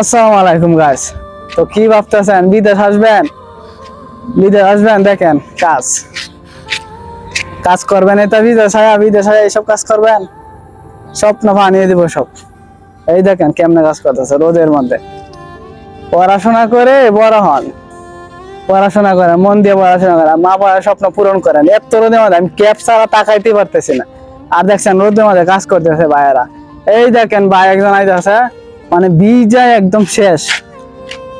আসসালামু আলাইকুম গাইস তো কি ভাবতেছেন? বিদেশ আসবেন? বিদেশ আসবেন? দেখেন, কাজ। কাজ করবেন এটা, বিদেশ আয়া বিদেশ আয়া, এইসব কাজ করবেন? স্বপ্ন বানিয়ে দিব সব। এই দেখেন কেমনে কাজ করতেছে রোদের মধ্যে। পড়াশোনা করে বড় হন। পড়াশোনা করেন, মন দিয়ে পড়াশোনা করেন। মা বাবার স্বপ্ন পূরণ করেন। এত রোদের মধ্যে আমি ক্যাব ছাড়া তাকাইতে পারতেছি না। আর দেখছেন রোদের মধ্যে কাজ করতেছে ভাইয়েরা। এই দেখেন ভাই একজন আইতেছে। মানে বিজায় একদম শেষ।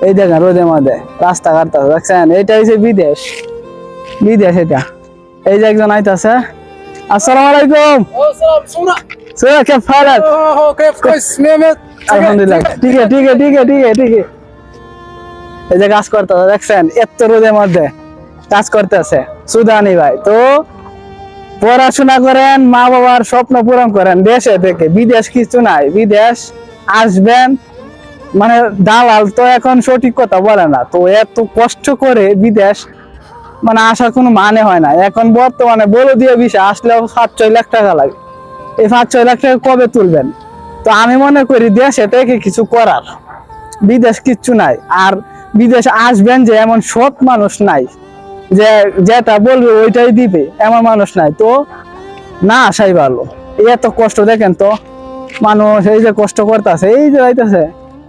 এই দেখেন রোদে মাদে রাস্তা রাস্তাঘাট দেখছেন? এটা হচ্ছে বিদেশ। বিদেশ এটা। এই যে একজন আইতাছে। আসসালামু আলাইকুম। সুরা কে আলহামদুলিল্লাহ। ঠিক আছে ঠিক আছে ঠিক আছে ঠিক আছে ঠিক। আছে এই যে কাজ করতে দেখছেন? এত মধ্যে কাজ করতেছে। সুদানি ভাই, তো পড়াশোনা করেন মা বাবার স্বপ্ন পূরণ করেন দেশে থেকে। বিদেশ কিছু নাই, বিদেশ আসবেন মানে দালাল তো এখন সঠিক কথা বলে না, তো এত কষ্ট করে বিদেশ মানে আসার কোনো মানে হয় না। এখন বর্তমানে বলে দিয়ে বিষয় আসলেও সাত ছয় লাখ টাকা লাগে। এই পাঁচ ছয় লাখ টাকা কবে তুলবেন? তো আমি মনে করি দেশে থেকে কিছু করার। বিদেশ কিচ্ছু নাই। আর বিদেশ আসবেন যে এমন সৎ মানুষ নাই, যে যেটা বলবে ওইটাই দিবে, এমন মানুষ নাই। তো না আসাই ভালো। এত কষ্ট দেখেন তো। মানুষ, এই যে কষ্ট করতেছে, এই যে হইতেছে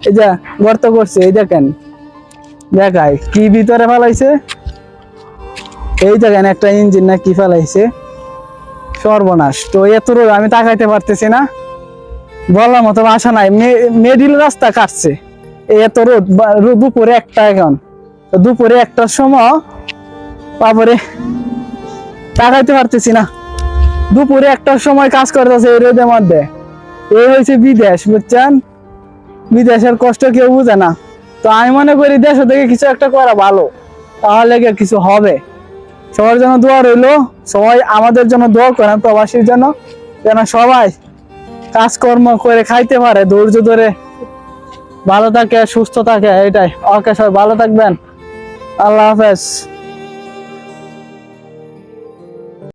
এই যে গর্ত করছে, এই দেখেন। দেখাই কি ভিতরে ফেলাইছে? এই দেখেন একটা ইঞ্জিন না কি ফেলাইছে। সর্বনাশ। তো এত রোদ, আমি তাকাইতে পারতেছি না। বলার মতো আশা নাই মেডিল রাস্তা কাটছে। এত রোদ দুপুরে একটা এখন। তো দুপুরে একটার সময় তারপরে তাকাইতে পারতেছি না। দুপুরে একটার সময় কাজ করতেছে এই রোদের মধ্যে। এই হয়েছে বিদেশ, বুঝছেন? বিদেশের কষ্ট কেউ বুঝে না। তো আমি মনে করি দেশ থেকে কিছু একটা করা ভালো, তাহলে কিছু হবে। সবার জন্য দোয়া রইল, সবাই আমাদের জন্য দোয়া করেন, প্রবাসীর জন্য, যেন সবাই কাজকর্ম করে খাইতে পারে, ধৈর্য ধরে ভালো থাকে, সুস্থ থাকে, এটাই। ওকে সবাই ভালো থাকবেন। আল্লাহ হাফেজ।